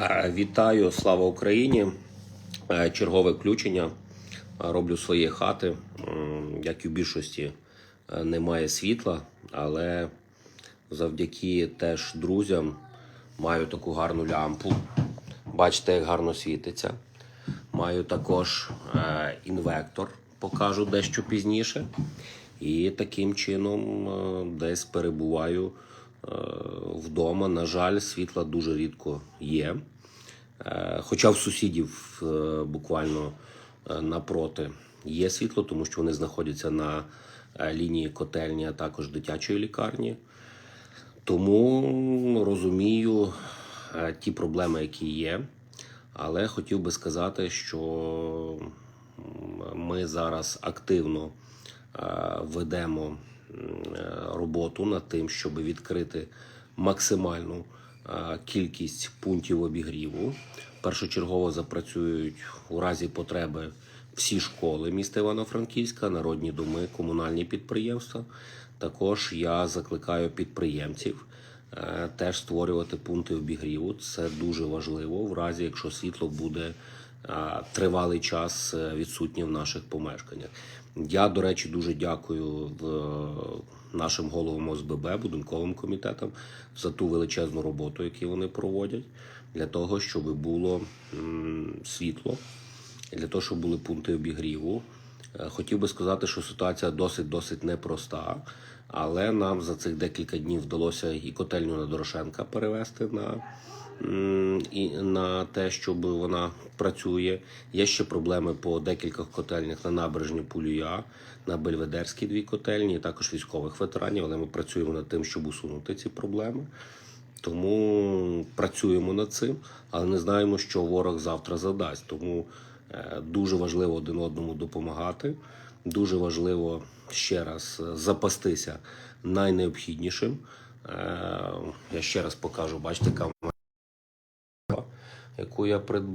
Е, Вітаю, слава Україні! Е, Чергове включення. Е, Роблю свої хати. Як і в більшості немає світла, але завдяки теж друзям маю таку гарну лямпу. Бачите, як гарно світиться. Маю також інвектор, покажу дещо пізніше. І таким чином десь перебуваю вдома. На жаль, світла дуже рідко є. Е, Хоча в сусідів е, буквально е, напроти є світло, тому що вони знаходяться на е, лінії котельні, а також дитячої лікарні. Тому розумію е, ті проблеми, які є. Але хотів би сказати, що ми зараз активно е, ведемо е, роботу над тим, щоб відкрити максимальну е, кількість пунктів обігріву. Першочергово запрацюють у разі потреби всі школи міста Івано-Франківська, народні доми, комунальні підприємства. Також я закликаю підприємців е, теж створювати пункти обігріву. Це дуже важливо в разі, якщо світло буде е, тривалий час е, відсутнє в наших помешканнях. Я, до речі, дуже дякую е, нашим головам ОСББ, будинковим комітетам за ту величезну роботу, яку вони проводять, для того, щоб було світло, для того, щоб були пункти обігріву. Е, Хотів би сказати, що ситуація досить досить непроста, але нам за цих декілька днів вдалося і котельню на Дорошенка перевести на, і на те, щоб вона працює. Є ще проблеми по декількох котельнях на набережні Пулюя, на Бельведерській дві котельні, також військових ветеранів. Але ми працюємо над тим, щоб усунути ці проблеми. Тому працюємо над цим, але не знаємо, що ворог завтра задасть. Тому е, дуже важливо один одному допомагати. Дуже важливо ще раз е, запастися найнеобхіднішим. Е, Я ще раз покажу, бачите, камера, яку я придбав.